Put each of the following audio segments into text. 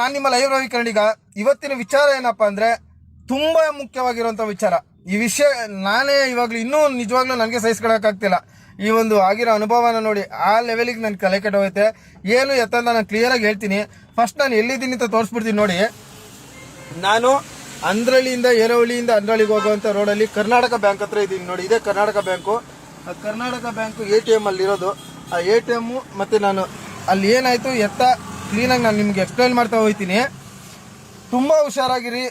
ನಾನು ನಿಮ್ಮ ಲೈವ್ ರವಿ ಕನ್ನಡಿಗ ಇವತ್ತಿನ ವಿಚಾರ ಏನಪ್ಪ ಅಂದ್ರೆ ತುಂಬಾ ಮುಖ್ಯವಾಗಿರುವಂತ ವಿಚಾರ. ಈ ವಿಷಯ ನಾನೇ ಇವಾಗ್ಲೂ ಇನ್ನೂ ನಿಜವಾಗ್ಲೂ ನನಗೆ ಸಹಿಸ್ಕೊಳಕ್ಕಾಗ್ತಿಲ್ಲ ಈ ಒಂದು ಆಗಿರೋ ಅನುಭವನ ನೋಡಿ, ಆ ಲೆವೆಲಿಗೆ ನನ್ನ ತಲೆ ಕೆಟ್ಟೋಗೈತೆ. ಏನು ಎತ್ತ ನಾನು ಕ್ಲಿಯರಾಗಿ ಹೇಳ್ತೀನಿ. ಫಸ್ಟ್ ನಾನು ಎಲ್ಲಿದ್ದೀನಿ ಅಂತ ತೋರಿಸ್ಬಿಡ್ತೀನಿ ನೋಡಿ. ನಾನು ಅಂದ್ರಳ್ಳಿಯಿಂದ, ಏರವಳ್ಳಿಯಿಂದ ಅಂದ್ರಳ್ಳಿಗೆ ಹೋಗುವಂಥ ರೋಡಲ್ಲಿ ಕರ್ನಾಟಕ ಬ್ಯಾಂಕ್ ಹತ್ರ ಇದ್ದೀನಿ ನೋಡಿ. ಇದೇ Karnataka bank Karnataka bank A T M ಅಲ್ಲಿರೋದು. ಆ ಎ ಟಿ ಎಮ್ಮು ಮತ್ತೆ ನಾನು ಅಲ್ಲಿ ಏನಾಯ್ತು? ಎತ್ತ ಕ್ಲೀನಾಗಿ ನಾನು ನಿಮ್ಗೆ ಎಕ್ಸ್ಪ್ಲೈನ್ ಮಾಡ್ತಾ ಹೋಗ್ತೀನಿ. ತುಂಬಾ ಹುಷಾರಾಗಿರಿ.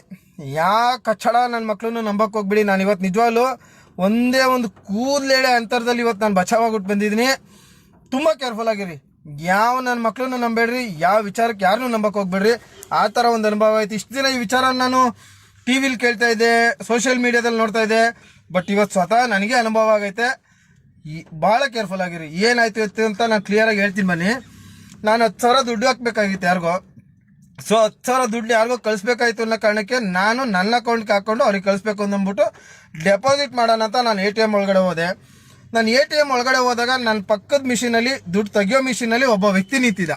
ಯಾ ಕಚ್ಚಡ ನನ್ನ ಮಕ್ಕಳನ್ನು ನಂಬಕ್ ಹೋಗ್ಬಿಡಿ. ನಾನು ಇವತ್ತು ನಿಜವಾಗ್ಲು ಒಂದೇ ಒಂದು ಕೂದಲೇಳೆ ಅಂತರದಲ್ಲಿ ಇವತ್ತು ನಾನು ಬಚಾವಾಗ್ಬಿಟ್ಟು ಬಂದಿದ್ದೀನಿ. ತುಂಬಾ ಕೇರ್ಫುಲ್ ಆಗಿರಿ. ಯಾವ ನನ್ನ ಮಕ್ಕಳನ್ನು ನಂಬೇಡ್ರಿ ಯಾವ ವಿಚಾರಕ್ಕೆ ಯಾರನ್ನೂ ನಂಬಕ್ ಹೋಗ್ಬೇಡ್ರಿ. ಆ ಥರ ಒಂದು ಅನುಭವ ಆಯ್ತು. ಇಷ್ಟು ದಿನ ಈ ವಿಚಾರ ನಾನು ಟಿ ವಿಲಿ ಕೇಳ್ತಾ ಇದ್ದೆ ಸೋಷಿಯಲ್ ಮೀಡಿಯಾದಲ್ಲಿ ನೋಡ್ತಾ ಇದ್ದೆ. ಬಟ್ ಇವತ್ತು ಸ್ವತಃ ನನಗೆ ಅನುಭವ ಆಗೈತೆ. ಭಾಳ ಕೇರ್ಫುಲ್ ಆಗಿರಿ. ಏನಾಯ್ತು ಅಂತ ನಾನು ಕ್ಲಿಯರಾಗಿ ಹೇಳ್ತೀನಿ ಬನ್ನಿ. ನಾನು ಹತ್ತು ಸಾವಿರ ದುಡ್ಡು ಹಾಕ್ಬೇಕಾಗಿತ್ತು ಯಾರಿಗೋ. ಸೊ ಹತ್ತು ಸಾವಿರ ದುಡ್ಡು ಯಾರಿಗೋ ಕಳಿಸ್ಬೇಕಾಯ್ತು ಅನ್ನೋ ಕಾರಣಕ್ಕೆ ನಾನು ನನ್ನ ಅಕೌಂಟ್ಗೆ ಹಾಕ್ಕೊಂಡು ಅವ್ರಿಗೆ ಕಳಿಸ್ಬೇಕು ಅಂದ್ಬಿಟ್ಟು ಡೆಪಾಸಿಟ್ ಮಾಡೋಣ ಅಂತ ನಾನು ಎ ಟಿ ಎಂ ಒಳಗಡೆ ಹೋದೆ. ನಾನು ಎ ಟಿ ಎಂ ಒಳಗಡೆ ಹೋದಾಗ ನನ್ನ ಪಕ್ಕದ ಮಿಷಿನಲ್ಲಿ ದುಡ್ಡು ತೆಗಿಯೋ ಮಿಷಿನಲ್ಲಿ ಒಬ್ಬ ವ್ಯಕ್ತಿ ನಿಂತಿದ್ದ.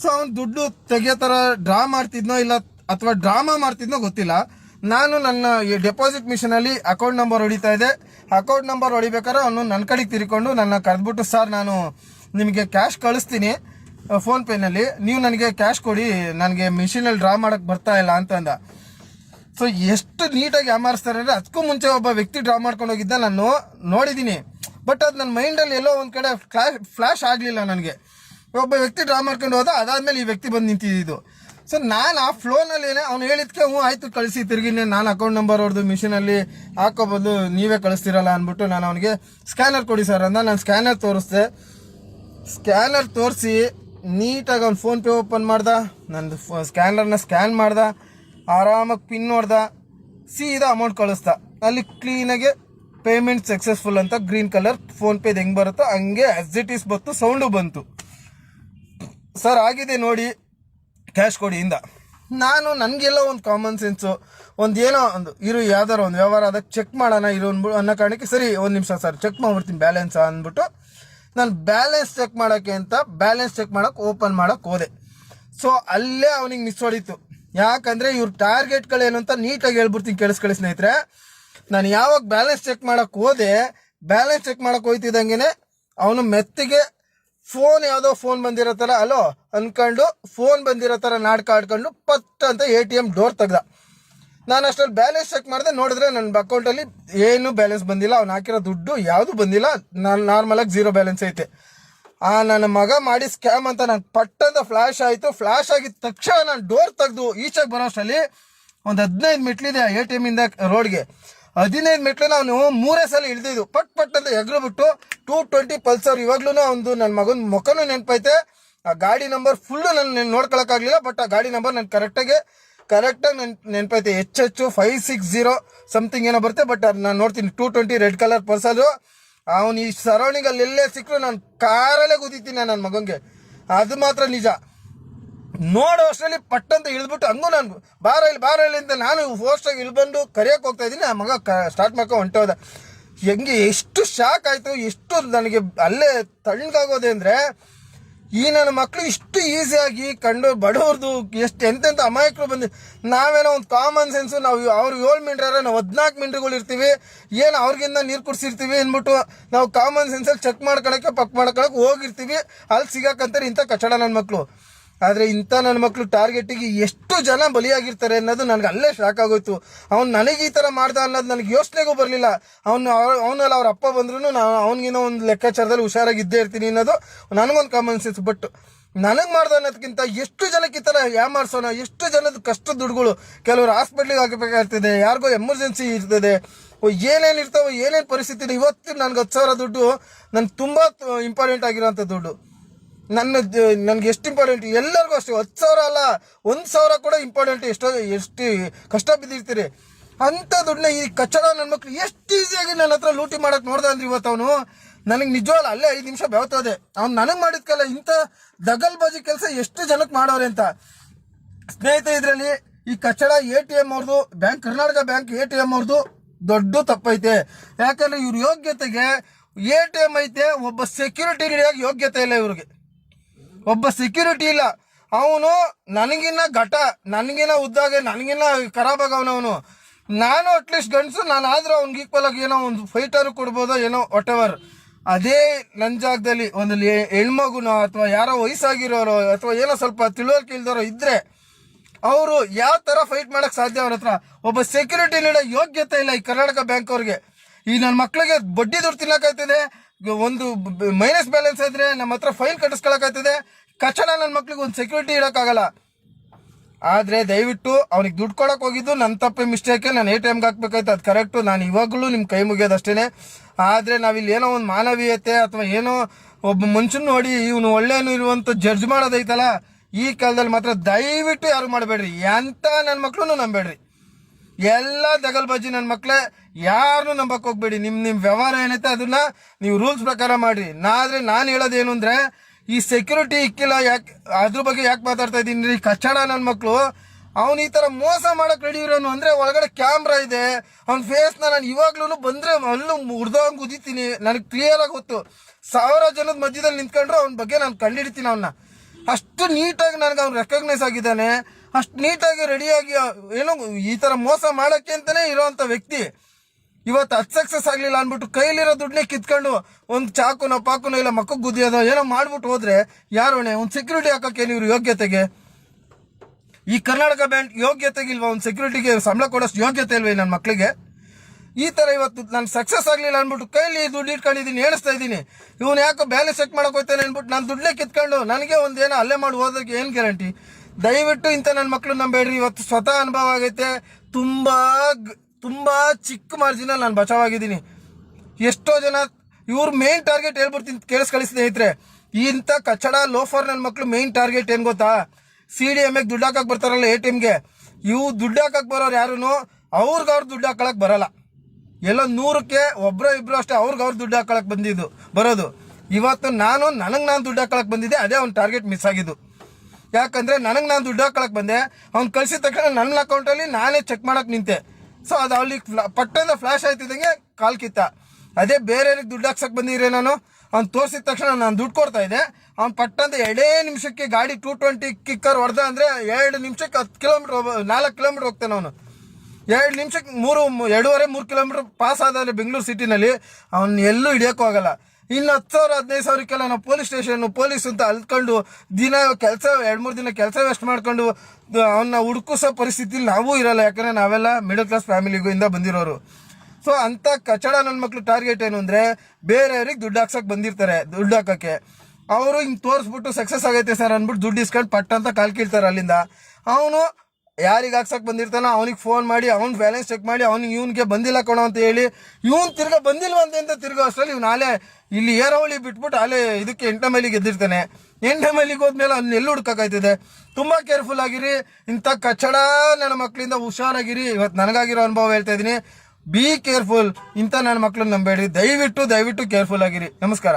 ಸೊ ಅವ್ನು ದುಡ್ಡು ತೆಗಿಯೋ ಥರ ಡ್ರಾ ಮಾಡ್ತಿದ್ನೋ ಇಲ್ಲ ಅಥವಾ ಡ್ರಾಮಾ ಮಾಡ್ತಿದ್ನೋ ಗೊತ್ತಿಲ್ಲ. ನಾನು ನನ್ನ ಈ ಡೆಪಾಸಿಟ್ ಮಿಷಿನಲ್ಲಿ ಅಕೌಂಟ್ ನಂಬರ್ ಹೊಡಿತಾ ಇದ್ದೆ. ಅಕೌಂಟ್ ನಂಬರ್ ಹೊಡಿಬೇಕಾದ್ರೆ ಅವನು ನನ್ನ ಕಡೆಗೆ ತಿರ್ಕೊಂಡು ನನ್ನ ಕರೆದ್ಬಿಟ್ಟು, ಸರ್, ನಾನು ನಿಮಗೆ ಕ್ಯಾಶ್ ಕಳಿಸ್ತೀನಿ. ಫೋನ್ ಪೇನಲ್ಲಿ ನೀವು ನನಗೆ ಕ್ಯಾಶ್ ಕೊಡಿ. ನನಗೆ ಮಿಷಿನಲ್ಲಿ ಡ್ರಾ ಮಾಡಕ್ಕೆ ಬರ್ತಾ ಇಲ್ಲ ಅಂತಂದ ಸೊ ಎಷ್ಟು ನೀಟಾಗಿ ಯಾಮಾರಿಸ್ತಾರೆ ಅಂದರೆ ಅದಕ್ಕೂ ಮುಂಚೆ ಒಬ್ಬ ವ್ಯಕ್ತಿ ಡ್ರಾ ಮಾಡ್ಕೊಂಡು ಹೋಗಿದ್ದ ನಾನು ನೋಡಿದ್ದೀನಿ ಬಟ್ ಅದು ನನ್ನ ಮೈಂಡಲ್ಲಿ ಎಲ್ಲೋ ಒಂದು ಕಡೆ ಫ್ಲಾಶ್ ಫ್ಲ್ಯಾಶ್ ಆಗಲಿಲ್ಲ ನನಗೆ. ಒಬ್ಬ ವ್ಯಕ್ತಿ ಡ್ರಾ ಮಾಡ್ಕೊಂಡು ಹೋದ, ಅದಾದಮೇಲೆ ಈ ವ್ಯಕ್ತಿ ಬಂದು ನಿಂತಿದ್ದು. ಸೊ ನಾನು ಆ ಫ್ಲೋನಲ್ಲೇನೆ ಅವ್ನು ಹೇಳಿದ್ಕೆ, ಹ್ಞೂ, ಆಯ್ತು, ಕಳಿಸಿ ತಿರುಗಿನೇ ನಾನು ಅಕೌಂಟ್ ನಂಬರ್ ಅವ್ರದ್ದು ಮಿಷಿನಲ್ಲಿ ಹಾಕೋಬೋದು ನೀವೇ ಕಳಿಸ್ತಿರಲ್ಲ ಅಂದ್ಬಿಟ್ಟು ನಾನು ಅವನಿಗೆ ಸ್ಕ್ಯಾನರ್ ಕೊಡಿ ಸರ್ ಅಂದ. ನಾನು ಸ್ಕ್ಯಾನರ್ ತೋರಿಸ್ದೆ. ಸ್ಕ್ಯಾನರ್ ತೋರಿಸಿ ನೀಟಾಗಿ ಅವ್ನು ಫೋನ್ ಪೇ ಓಪನ್ ಮಾಡ್ದ, ನಂದು ಸ್ಕ್ಯಾನರ್ನ ಸ್ಕ್ಯಾನ್ ಮಾಡ್ದ, ಆರಾಮಾಗಿ ಪಿನ್ ನೋಡ್ದ, ಸೀದಾ ಅಮೌಂಟ್ ಕಳಿಸ್ದ. ಅಲ್ಲಿ ಕ್ಲೀನಾಗೆ ಪೇಮೆಂಟ್ ಸಕ್ಸಸ್ಫುಲ್ ಅಂತ ಗ್ರೀನ್ ಕಲರ್ ಫೋನ್ ಪೇದು ಹೆಂಗೆ ಬರುತ್ತೋ ಹಂಗೆ ಎಸ್ ಇಟ್ ಬಂತು ಸೌಂಡು ಬಂತು. ಸರ್ ಆಗಿದೆ ನೋಡಿ ಕ್ಯಾಶ್ ಕೊಡಿ ಇಂದ ನಾನು ನನಗೆಲ್ಲ ಒಂದು ಕಾಮನ್ ಸೆನ್ಸು ಒಂದು ಏನೋ ಒಂದು, ಇರು, ಯಾವ್ದಾರು ಒಂದು ವ್ಯವಹಾರ ಅದಕ್ಕೆ ಚೆಕ್ ಮಾಡೋಣ, ಇರೋ ಅನ್ಬಿಟ್ಟು ಅನ್ನೋ ಕಾರಣಕ್ಕೆ ಸರಿ, ಒಂದು ನಿಮಿಷ ಸರ್ ಚೆಕ್ ಮಾಡ್ಬಿಡ್ತೀನಿ ಬ್ಯಾಲೆನ್ಸ್ ಅಂದ್ಬಿಟ್ಟು. ನಾನು ಬ್ಯಾಲೆನ್ಸ್ ಚೆಕ್ ಮಾಡೋಕ್ಕೆ ಅಂತ ಬ್ಯಾಲೆನ್ಸ್ ಚೆಕ್ ಮಾಡೋಕೆ ಓಪನ್ ಮಾಡೋಕೆ ಹೋದೆ. ಸೊ ಅಲ್ಲೇ ಅವನಿಗೆ ಮಿಸ್ ಹೊಡೀತು. ಯಾಕಂದರೆ ಇವ್ರ ಟಾರ್ಗೆಟ್ಗಳೇನು ಅಂತ ನೀಟಾಗಿ ಹೇಳ್ಬಿಡ್ತೀನಿ ಕೇಳಿಸ್ಕೊಳ್ಳಿ ಸ್ನೇಹಿತರೆ. ನಾನು ಯಾವಾಗ ಬ್ಯಾಲೆನ್ಸ್ ಚೆಕ್ ಮಾಡೋಕೆ ಹೋದೆ ಬ್ಯಾಲೆನ್ಸ್ ಚೆಕ್ ಮಾಡೋಕೆ ಹೋಯ್ತಿದ್ದಂಗೆ ಅವನು ಮೆತ್ತಿಗೆ ಫೋನ್ ಯಾವುದೋ ಫೋನ್ ಬಂದಿರೋ ಥರ ಅಲೋ, ಅನ್ಕೊಂಡು ಫೋನ್ ಬಂದಿರೋ ಥರ ನಾಟಕ ಆಡ್ಕೊಂಡು ಪಟ್ ಅಂತ ಎ ಟಿ ಎಂ ಡೋರ್ ತೆಗ್ದ. ನಾನು ಅಷ್ಟರಲ್ಲಿ ಬ್ಯಾಲೆನ್ಸ್ ಚೆಕ್ ಮಾಡಿದೆ, ನೋಡಿದ್ರೆ ನನ್ನ ಅಕೌಂಟಲ್ಲಿ ಏನು ಬ್ಯಾಲೆನ್ಸ್ ಬಂದಿಲ್ಲ, ಅವ್ನು ಹಾಕಿರೋ ದುಡ್ಡು ಯಾವುದು ಬಂದಿಲ್ಲ, ನಾನು ನಾರ್ಮಲಾಗಿ ಝೀರೋ ಬ್ಯಾಲೆನ್ಸ್ ಐತೆ. ಆ, ನನ್ನ ಮಗ ಮಾಡಿ ಸ್ಕ್ಯಾಮ್ ಅಂತ ನಾನು ಪಟ್ಟಂತ ಫ್ಲಾಶ್ ಆಯಿತು. ಫ್ಲಾಶ್ ಆಗಿದ ತಕ್ಷಣ ನಾನು ಡೋರ್ ತೆಗೆದು ಈಚೆಗೆ ಬರೋ ಅಷ್ಟರಲ್ಲಿ ಒಂದು ಹದಿನೈದು ಮೆಟ್ಲಿದೆ ಎ ಟಿ ಎಮ್ಮಿಂದ ರೋಡ್ಗೆ ಹದಿನೈದು ಮೆಟ್ಲು ನಾವು ಮೂರೇ ಸಲ ಇಳ್ದಿದ್ದು. ಪಟ್ ಪಟ್ ಅಂತ ಎಗ್ರು ಬಿಟ್ಟು ಟೂ ಟ್ವೆಂಟಿ ಪಲ್ಸರ್ ಇವಾಗ್ಲೂ ಒಂದು ನನ್ನ ಮಗನ ಮುಖನೂ ನೆನಪೈತೆ. ಆ ಗಾಡಿ ನಂಬರ್ ಫುಲ್ಲು ನಾನು ನೋಡ್ಕೊಳಕ್ಕಾಗಲಿಲ್ಲ ಬಟ್ ಆ ಗಾಡಿ ನಂಬರ್ ನಾನು ಕರೆಕ್ಟಾಗಿ ಕರೆಕ್ಟಾಗಿ ನೆನ್ ನೆನಪೈತೆ. H H five six zero something ಏನೋ ಬರುತ್ತೆ ಬಟ್ ನಾನು ನೋಡ್ತೀನಿ. Two twenty red colour parcel ಅವನು ಈ ಸರೌಂಡಿಂಗ್ ಅಲ್ಲಿ ಎಲ್ಲೇ ಸಿಕ್ಕರು ನಾನು ಕಾರಲ್ಲೇ ಕುದೀತೀನಿ ನನ್ನ ಮಗಂಗೆ. ಅದು ಮಾತ್ರ ನಿಜ. ನೋಡೋ, ಅಷ್ಟರಲ್ಲಿ ಪಟ್ಟಂತ ಇಳಿದ್ಬಿಟ್ಟು ಹಂಗೂ ನಾನು ಬಾರ ಇಲ್ಲಿ ಬಾರ ಇಲ್ಲಿ ಅಂತ ನಾನು ಫೋಸ್ಟಾಗಿ ಇಳ್ಬಂದು ಕರಿಯಕ್ಕೆ ಹೋಗ್ತಾ ಇದ್ದೀನಿ. ಆ ಮಗ ಕ ಸ್ಟಾರ್ಟ್ ಮಾಡ್ಕೊ ಹೊಂಟೋದ ಹೆಂಗೆ ಎಷ್ಟು ಶಾಕ್ ಆಯಿತು, ಎಷ್ಟು ನನಗೆ ಅಲ್ಲೇ ತಣ್ಣಗಾಗೋದೆ ಅಂದರೆ ಈ ನನ್ನ ಮಕ್ಕಳು ಇಷ್ಟು ಈಸಿಯಾಗಿ ಕಂಡು ಬಡವ್ರದ್ದು ಎಷ್ಟು ಎಂತೆಂಥ ಅಮಾಯಕರು ಬಂದು ನಾವೇನೋ ಒಂದು ಕಾಮನ್ ಸೆನ್ಸು ನಾವು ಅವ್ರು ಏಳು ಮಿಂಟ್ರ ನಾವು ಹದಿನಾಲ್ಕು ಮಿಂಟ್ಗಳು ಇರ್ತೀವಿ. ಏನು ಅವ್ರಿಗಿಂತ ನೀರು ಕುಡಿಸಿರ್ತೀವಿ ಅಂದ್ಬಿಟ್ಟು ನಾವು ಕಾಮನ್ ಸೆನ್ಸಲ್ಲಿ ಚೆಕ್ ಮಾಡ್ಕೊಳಕ್ಕೆ, ಪಕ್ ಮಾಡ್ಕೊಳಕ್ಕೆ ಹೋಗಿರ್ತೀವಿ. ಅಲ್ಲಿ ಸಿಗಾಕಂತಾರೆ ಇಂಥ ಕಚಡ ನನ್ನ ಮಕ್ಕಳು ಆದರೆ ಇಂಥ ನನ್ನ ಮಕ್ಕಳು ಟಾರ್ಗೆಟಿಗೆ ಎಷ್ಟು ಜನ ಬಲಿಯಾಗಿರ್ತಾರೆ ಅನ್ನೋದು ನನಗೆ ಅಲ್ಲೇ ಶಾಕ್ ಆಗೋಯ್ತು. ಅವ್ನು ನನಗೆ ಈ ಥರ ಮಾಡ್ದ ಅನ್ನೋದು ನನಗೆ ಯೋಚನೆಗೂ ಬರಲಿಲ್ಲ. ಅವನು ಅವನಲ್ಲಿ ಅವ್ರ ಅಪ್ಪ ಬಂದ್ರೂ ನಾನು ಅವನಿಗಿನ ಒಂದು ಲೆಕ್ಕಾಚಾರದಲ್ಲಿ ಹುಷಾರಾಗಿ ಇದ್ದೇ ಇರ್ತೀನಿ ಅನ್ನೋದು ನನಗೊಂದು ಕಾಮನ್ ಸೆನ್ಸ್ ಬಟ್ ನನಗೆ ಮಾಡ್ದ ಅನ್ನೋದಕ್ಕಿಂತ ಎಷ್ಟು ಜನಕ್ಕೆ ಈ ಥರ ಯಾಮಾರ್ಸೋಣ ಎಷ್ಟು ಜನದ ಕಷ್ಟ ದುಡ್ಡುಗಳು? ಕೆಲವರು ಹಾಸ್ಪಿಟ್ಲಿಗೆ ಹಾಕಬೇಕಾಗ್ತದೆ, ಯಾರಿಗೋ ಎಮರ್ಜೆನ್ಸಿ ಇರ್ತದೆ. ಏನೇನ್ ಇರ್ತಾವೆ, ಏನೇನು ಪರಿಸ್ಥಿತಿ ಇವತ್ತು ನನಗೆ ಹತ್ತು ಸಾವಿರ ದುಡ್ಡು ನನ್ಗೆ ತುಂಬ ಇಂಪಾರ್ಟೆಂಟ್ ಆಗಿರೋಂಥ ದುಡ್ಡು. ನನ್ನ ನನಗೆ ಎಷ್ಟು ಇಂಪಾರ್ಟೆಂಟ್ ಎಲ್ಲರಿಗೂ ಅಷ್ಟೇ. ಹತ್ತು ಸಾವಿರ ಅಲ್ಲ, ಒಂದು ಸಾವಿರ ಕೂಡ ಇಂಪಾರ್ಟೆಂಟ್ ಎಷ್ಟೋ, ಎಷ್ಟು ಕಷ್ಟ ಬಿದ್ದಿರ್ತೀರಿ. ಅಂಥ ದುಡ್ಡನ್ನ ಈ ಕಚ್ಚಡ ನನ್ನ ಮಕ್ಳು ಎಷ್ಟು ಈಸಿಯಾಗಿ ನನ್ನ ಹತ್ರ ಲೂಟಿ ಮಾಡಕ್ಕೆ ನೋಡ್ದೆ ಅಂದ್ರೆ ಇವತ್ತು ಅವನು. ನನಗೆ ನಿಜವಲ್ಲ ಅಲ್ಲೇ ಐದು ನಿಮಿಷ ಬೆವತೋದೆ. ಅವ್ನು ನನಗೆ ಮಾಡಿದ್ಕಲ್ಲ ಇಂಥ ದಗಲ್ ಬಾಜಿ ಕೆಲಸ ಎಷ್ಟು ಜನಕ್ಕೆ ಮಾಡೋರೆ ಅಂತ. ಸ್ನೇಹಿತ ಇದರಲ್ಲಿ ಈ ಕಚ್ಚಡ ಎ ಟಿ ಎಂ ಅವ್ರದ್ದು bank, Karnataka bank A T M ಅವ್ರದ್ದು ದೊಡ್ಡ ತಪ್ಪೈತೆ. ಯಾಕಂದ್ರೆ ಇವ್ರ ಯೋಗ್ಯತೆಗೆ ಎ ಟಿ ಎಂ ಐತೆ, ಒಬ್ಬ ಸೆಕ್ಯೂರಿಟಿ ಹಿಡಿಯೋಕೆ ಯೋಗ್ಯತೆ ಇಲ್ಲ ಇವ್ರಿಗೆ. ಒಬ್ಬ ಸೆಕ್ಯೂರಿಟಿ ಇಲ್ಲ. ಅವನು ನನಗಿನ್ನ ಘಟ, ನನಗಿನ್ನ ಉದ್ದಾಗೆ, ನನಗಿನ್ನ ಅವನು ನಾನು ಅಟ್ಲೀಸ್ಟ್ ಗಂಡಸು ನಾನು ಆದ್ರೂ ಅವ್ನಿಗೆ ಈಕ್ವಲ್ ಆಗಿ ಏನೋ ಒಂದು ಫೈಟರ್ ಕೊಡ್ಬೋದೋ ಏನೋ ವಾಟ್ ಎವರ್ ಅದೇ ನನ್ನ ಜಾಗದಲ್ಲಿ ಒಂದು ಹೆಣ್ಮಗುನ ಅಥವಾ ಯಾರೋ ವಯಸ್ಸಾಗಿರೋರೋ ಅಥವಾ ಏನೋ ಸ್ವಲ್ಪ ತಿಳುವಳಿಕೆ ಇಲ್ದರೋ ಇದ್ದರೆ ಅವರು ಯಾವ ತರ ಫೈಟ್ ಮಾಡಕ್ ಸಾಧ್ಯ ಅವ್ರ ಹತ್ರ? ಒಬ್ಬ ಸೆಕ್ಯೂರಿಟಿ ನೀಡೋ ಯೋಗ್ಯತೆ ಇಲ್ಲ ಈ ಕರ್ನಾಟಕ ಬ್ಯಾಂಕ್ ಅವ್ರಿಗೆ. ಈ ನನ್ನ ಮಕ್ಕಳಿಗೆ ಬಡ್ಡಿ ದುಡ್ಡು ತಿನ್ನಕಾಯ್ತದೆ ಒಂದು ಮೈನಸ್ ಬ್ಯಾಲೆನ್ಸ್ ಆದ್ರೆ ನಮ್ಮ ಹತ್ರ ಫೈಲ್ ಕಟ್ಟಿಸ್ಕೊಳಕಾಗ್ತದೆ ಕಚಡ ನನ್ನ ಮಕ್ಳಿಗೆ ಒಂದು ಸೆಕ್ಯೂರಿಟಿ ಇಡೋಕ್ಕಾಗಲ್ಲ. ಆದ್ರೆ ದಯವಿಟ್ಟು ಅವ್ನಿಗೆ ದುಡ್ಡು ಕೊಡಕ್ ಹೋಗಿದ್ದು ನನ್ನ ತಪ್ಪೆ ಮಿಸ್ಟೇಕೆ ನಾನು ಎ ಟಿ ಎಮ್ಗೆ ಹಾಕ್ಬೇಕಾಯ್ತು, ಅದು ಕರೆಕ್ಟು ನಾನು ಇವಾಗಲೂ ನಿಮ್ಮ ಕೈ ಮುಗಿಯೋದಷ್ಟೇನೆ ಆದ್ರೆ ನಾವಿಲ್ಲಿ ಏನೋ ಒಂದು ಮಾನವೀಯತೆ ಅಥವಾ ಏನೋ ಒಬ್ಬ ಮನುಷ್ಯನ ನೋಡಿ ಇವನು ಒಳ್ಳೆಯನು ಇರುವಂತ ಜಡ್ಜ್ ಮಾಡೋದೈತಲ್ಲ, ಈ ಕಾಲದಲ್ಲಿ ಮಾತ್ರ ದಯವಿಟ್ಟು ಯಾರು ಮಾಡಬೇಡ್ರಿ. ಎಂಥ ನನ್ನ ಮಕ್ಳು ನಂಬೇಡ್ರಿ ಎಲ್ಲ ದಗಲ್ಬಾಜಿ ನನ್ನ ಮಕ್ಕಳೇ ಯಾರನ್ನೂ ನಂಬಕ್ ಹೋಗ್ಬೇಡಿ. ನಿಮ್ಮ ನಿಮ್ಮ ವ್ಯವಹಾರ ಏನೈತೆ ಅದನ್ನ ನೀವು ರೂಲ್ಸ್ ಪ್ರಕಾರ ಮಾಡಿರಿ. ನಾದ್ರೆ ನಾನು ಹೇಳೋದೇನು ಅಂದರೆ, ಈ ಸೆಕ್ಯೂರಿಟಿ ಇಕ್ಕಿಲ್ಲ, ಯಾಕೆ ಅದ್ರ ಬಗ್ಗೆ ಯಾಕೆ ಮಾತಾಡ್ತಾ ಇದ್ದೀನಿ ಕಚ್ಚಡ ನನ್ನ ಮಕ್ಕಳು ಅವ್ನು ಈ ತರ ಮೋಸ ಮಾಡಕ್ ರೆಡಿ ಇರೋನು ಅಂದ್ರೆ, ಒಳಗಡೆ ಕ್ಯಾಮ್ರಾ ಇದೆ. ಅವ್ನ ಫೇಸ್ ನಾನು ಇವಾಗ್ಲೂ ಬಂದ್ರೆ ಅಲ್ಲೂ ಮುರಿದೋಂಗೆ ಉದಿತೀನಿ. ನನಗೆ ಕ್ಲಿಯರ್ ಆಗಿ ಗೊತ್ತು. ಸಾವಿರ ಜನದ ಮಧ್ಯದಲ್ಲಿ ನಿಂತ್ಕೊಂಡ್ರು ಅವ್ನ ಬಗ್ಗೆ ನಾನು ಕಂಡಿಡ್ತೀನಿ ಅವನ್ನ ಅಷ್ಟು ನೀಟಾಗಿ ನನಗೆ ಅವ್ನು ರೆಕಗ್ನೈಸ್ ಆಗಿದ್ದಾನೆ. ಅಷ್ಟು ನೀಟಾಗಿ ರೆಡಿಯಾಗಿ ಏನೋ, ಈ ತರ ಮೋಸ ಮಾಡಕ್ಕೆ ಅಂತಾನೆ ಇರೋಂಥ ವ್ಯಕ್ತಿ. ಇವತ್ತು ಅದು ಸಕ್ಸಸ್ ಆಗಲಿಲ್ಲ ಅಂದ್ಬಿಟ್ಟು ಕೈಲಿರೋ ದುಡ್ಡನ್ನೇ ಕಿತ್ಕೊಂಡು ಒಂದು ಚಾಕುನೋ, ಪಾಕುನೋ ಇಲ್ಲ ಮಕ್ಕ ಗುದ್ದಿಯೋದೋ ಏನೋ ಮಾಡ್ಬಿಟ್ಟು ಹೋದ್ರೆ ಯಾರು ಒಂದು ಸೆಕ್ಯೂರಿಟಿ ಹಾಕಕ್ಕೆ ನೀವು ಯೋಗ್ಯತೆಗೆ? ಈ ಕರ್ನಾಟಕ ಬ್ಯಾಂಕ್ ಯೋಗ್ಯತೆಗೆ ಇಲ್ವಾ ಒಂದು ಸೆಕ್ಯೂರಿಟಿಗೆ ಸಂಬಳ ಕೊಡೋಷ್ಟು ಯೋಗ್ಯತೆ ಇಲ್ವೇ ನನ್ನ ಮಕ್ಕಳಿಗೆ ಈ ತರ ಇವತ್ತು ನಾನು ಸಕ್ಸಸ್ ಆಗಲಿಲ್ಲ ಅಂದ್ಬಿಟ್ಟು ಕೈಲಿ ದುಡ್ಡು ಇಟ್ಕೊಂಡಿದ್ದೀನಿ, ಏಣಿಸ್ತಾ ಇದ್ದೀನಿ. ಇವನು ಯಾಕೋ ಬ್ಯಾಲೆನ್ಸ್ ಚೆಕ್ ಮಾಡಕ್ ಹೋಗ್ತಾನೆ ಅನ್ಬಿಟ್ಟು ನಾನು ದುಡ್ಡನ್ನೇ ಕಿತ್ಕೊಂಡು ನನಗೆ ಒಂದೇನೋ ಅಲ್ಲೇ ಮಾಡಿ ಹೋದಕ್ಕೆ ಏನು ಗ್ಯಾರಂಟಿ ದಯವಿಟ್ಟು ಇಂಥ ನನ್ನ ಮಕ್ಕಳು ನಂಬೇಡ್ರಿ. ಇವತ್ತು ಸ್ವತಃ ಅನುಭವ ಆಗೈತೆ. ತುಂಬಾ ತುಂಬ ಚಿಕ್ಕ ಮಾರ್ಜಿನಲ್ಲಿ ನಾನು ಬಚಾವಾಗಿದ್ದೀನಿ. ಎಷ್ಟೋ ಜನ ಇವ್ರ ಮೇನ್ ಟಾರ್ಗೆಟ್ ಹೇಳ್ಬಿಡ್ತೀನಿ ಕೇಳಿಸ್ಕೊಳ್ಳಿ ಸ್ನೇಹಿತರೆ. ಇಂಥ ಕಚ್ಚಡ ಲೋಫರ್ ನನ್ನ ಮಕ್ಕಳು ಮೇನ್ ಟಾರ್ಗೆಟ್ ಏನು ಗೊತ್ತಾ? ಸಿ ಡಿ ಎಂ ದುಡ್ಡು ಹಾಕಕ್ ಬರ್ತಾರಲ್ಲ ಎ ಟಿ ಎಮ್ಗೆ ಇವು ದುಡ್ಡು ಹಾಕಕ್ ಬರೋರು ಯಾರೂ ಅವ್ರಿಗೆ ಅವ್ರು ದುಡ್ಡು ಹಾಕೊಳಕ್ ಬರಲ್ಲ. ಎಲ್ಲ ನೂರಕ್ಕೆ ಒಬ್ಬರು ಇಬ್ರು ಅಷ್ಟೇ ಅವ್ರಿಗೆ ಅವ್ರು ದುಡ್ಡು ಹಾಕೊಳಕ್ ಬಂದಿದ್ದು, ಬರೋದು. ಇವತ್ತು ನಾನು, ನನಗೆ ನಾನು ದುಡ್ಡು ಹಾಕೊಳಕ್ ಬಂದಿದ್ದೆ, ಅದೇ ಅವ್ನ ಟಾರ್ಗೆಟ್ ಮಿಸ್ ಆಗಿದ್ದು. ಯಾಕಂದ್ರೆ ನನಗೆ ನಾನು ದುಡ್ಡು ಹಾಕೊಳಕ್ ಬಂದೆ. ಅವ್ನು ಕಳಿಸಿದ ತಕ್ಷಣ ನನ್ನ ಅಕೌಂಟಲ್ಲಿ ನಾನೇ ಚೆಕ್ ಮಾಡಕ್ ನಿಂತೆ. ಸೊ ಅದು ಅಲ್ಲಿ ಪಟ್ಟಂದ ಫ್ಲಾಶ್ ಆಯ್ತಿದ್ದಂಗೆ ಕಾಲ್ ಕಿತ್ತ. ಅದೇ ಬೇರೆಯವ್ರಿಗೆ ದುಡ್ಡು ಹಾಕ್ಸಕ್ ಬಂದಿರೇ ನಾನು? ಅವ್ನು ತೋರಿಸಿದ ತಕ್ಷಣ ನಾನು ದುಡ್ಡು ಕೊಡ್ತಾ ಇದ್ದೆ. ಅವ್ನು ಪಟ್ಟಂತ ಎರಡೇ ನಿಮಿಷಕ್ಕೆ ಗಾಡಿ ಟೂ ಟ್ವೆಂಟಿ ಕಿಕ್ಕರ್ ಹೊಡೆದ ಅಂದರೆ ಎರಡು ನಿಮಿಷಕ್ಕೆ ಹತ್ತು ಕಿಲೋಮೀಟರ್ ನಾಲ್ಕು ಕಿಲೋಮೀಟರ್ ಹೋಗ್ತಾನೆ ಅವನು. ಎರಡು ನಿಮಿಷಕ್ಕೆ ಮೂರು ಎರಡೂವರೆ, ಮೂರು ಕಿಲೋಮೀಟರ್ ಪಾಸ್ ಆದ್ರೆ ಬೆಂಗಳೂರು ಸಿಟಿನಲ್ಲಿ ಅವ್ನು ಎಲ್ಲೂ ಹಿಡಿಯೋಕ್ಕೂ ಆಗಲ್ಲ. ಇನ್ನು ಹತ್ತು ಸಾವಿರ, ಹದಿನೈದು ಸಾವಿರಕ್ಕೆಲ್ಲ ನಾವು ಪೊಲೀಸ್ ಸ್ಟೇಷನ್ ಪೊಲೀಸ್ ಅಂತ ಅಲ್ಕೊಂಡು ದಿನ ಕೆಲಸ, ಎರಡು ಮೂರು ದಿನ ಕೆಲಸ ವೇಸ್ಟ್ ಮಾಡ್ಕೊಂಡು ಅವನ್ನ ಹುಡುಕಿಸೋ ಪರಿಸ್ಥಿತಿಲಿ ನಾವು ಇರಲ್ಲ. ಯಾಕಂದ್ರೆ ನಾವೆಲ್ಲ ಮಿಡಲ್ ಕ್ಲಾಸ್ ಫ್ಯಾಮಿಲಿಗೂ ಇಂದ ಬಂದಿರೋರು. ಸೊ ಅಂತ ಕಚಡ ನನ್ನ ಮಕ್ಕಳು ಟಾರ್ಗೆಟ್ ಏನು ಅಂದರೆ ಬೇರೆಯವ್ರಿಗೆ ದುಡ್ಡು ಹಾಕ್ಸೋಕೆ ಬಂದಿರ್ತಾರೆ, ದುಡ್ಡು ಹಾಕಕ್ಕೆ. ಅವರು ಹಿಂಗೆ ತೋರಿಸ್ಬಿಟ್ಟು ಸಕ್ಸಸ್ ಆಗೈತೆ ಸರ್ ಅಂದ್ಬಿಟ್ಟು ದುಡ್ಡು ಇಸ್ಕೊಂಡು ಪಟ್ಟಂತ ಕಾಲ್ ಕೀಳ್ತಾರೆ ಅಲ್ಲಿಂದ. ಅವನು ಯಾರಿಗೆ ಹಾಕ್ಸಕ್ ಬಂದಿರ್ತಾನ ಅವನಿಗೆ ಫೋನ್ ಮಾಡಿ, ಅವ್ನ ಬ್ಯಾಲೆನ್ಸ್ ಚೆಕ್ ಮಾಡಿ, ಅವ್ನಿಗೆ ಇವ್ನಿಗೆ ಬಂದಿಲ್ಲ ಕಣೋ ಅಂತ ಹೇಳಿ ಇವ್ನು ತಿರ್ಗ ಬಂದಿಲ್ವಂತೆ ಅಂತ ತಿರ್ಗೋ ಅಷ್ಟರಲ್ಲಿ ಇವ್ನು ಆಲೆ ಇಲ್ಲಿ ಏರವಳಿ ಬಿಟ್ಬಿಟ್ಟು ಆಲೆ ಇದಕ್ಕೆ ಎಂಟ ಮೈಲಿಗೆ ಗೆದ್ದಿರ್ತಾನೆ ಎಂಟ ಮೈಲಿಗೆ ಹೋದ್ಮೇಲೆ ಅವ್ನ ಎಲ್ಲಿ ಹುಡ್ಕಾಕೈತಿದೆ ತುಂಬಾ ಕೇರ್ಫುಲ್ ಆಗಿರಿ. ಇಂಥ ಕಚ್ಚಡ ನನ್ನ ಮಕ್ಕಳಿಂದ ಹುಷಾರಾಗಿರಿ. ಇವತ್ತು ನನಗಾಗಿರೋ ಅನುಭವ ಹೇಳ್ತಾ ಇದೀನಿ ಬಿ ಕೇರ್ಫುಲ್ ಇಂಥ ನನ್ನ ಮಕ್ಕಳನ್ನ ನಂಬೇಡಿ ದಯವಿಟ್ಟು ದಯವಿಟ್ಟು ಕೇರ್ಫುಲ್ ಆಗಿರಿ. ನಮಸ್ಕಾರ.